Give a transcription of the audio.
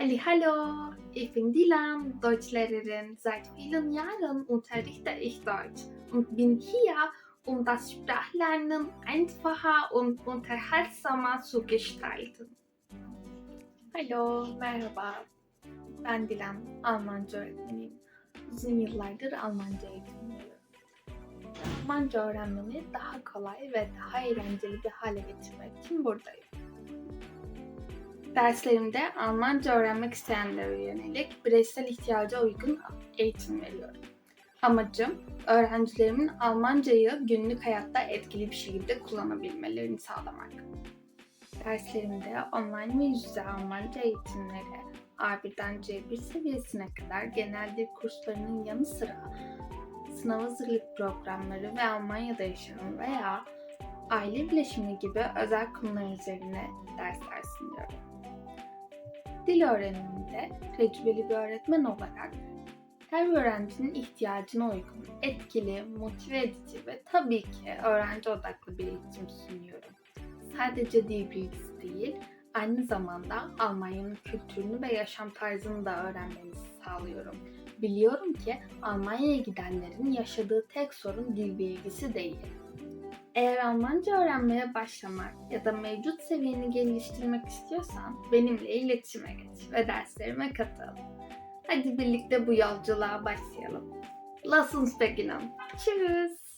Hallo, ich bin Dilan, Deutschlehrerin. Seit vielen Jahren unterrichte ich Deutsch und bin hier, um das Sprachlernen einfacher und unterhaltsamer zu gestalten. Hallo, merhaba. Ben Dilan, Almanca öğretmeniyim. Uzun yıllardır Almanca eğitim veriyorum. Almanca öğrenmeni daha kolay ve daha eğlenceli bir hale getirmek için buradayım. Derslerimde Almanca öğrenmek isteyenlere yönelik bireysel ihtiyaca uygun eğitim veriyorum. Amacım öğrencilerimin Almancayı günlük hayatta etkili bir şekilde kullanabilmelerini sağlamak. Derslerimde online ve yüz yüze Almanca eğitimleri A1'den C1 seviyesine kadar genel dil kurslarının yanı sıra sınav hazırlık programları ve Almanya'da yaşam veya aile bileşimi gibi özel konular üzerine dersler sunuyorum. Dil öğreniminde tecrübeli bir öğretmen olarak her öğrencinin ihtiyacına uygun, etkili, motive edici ve tabii ki öğrenci odaklı bir eğitim sunuyorum. Sadece dil bilgisi değil, aynı zamanda Almanya'nın kültürünü ve yaşam tarzını da öğrenmenizi sağlıyorum. Biliyorum ki Almanya'ya gidenlerin yaşadığı tek sorun dil bilgisi değil. Eğer Almanca öğrenmeye başlamak ya da mevcut seviyeni geliştirmek istiyorsan benimle iletişime geç ve derslerime katıl. Hadi birlikte bu yolculuğa başlayalım. Lass uns beginnen. Tschüss.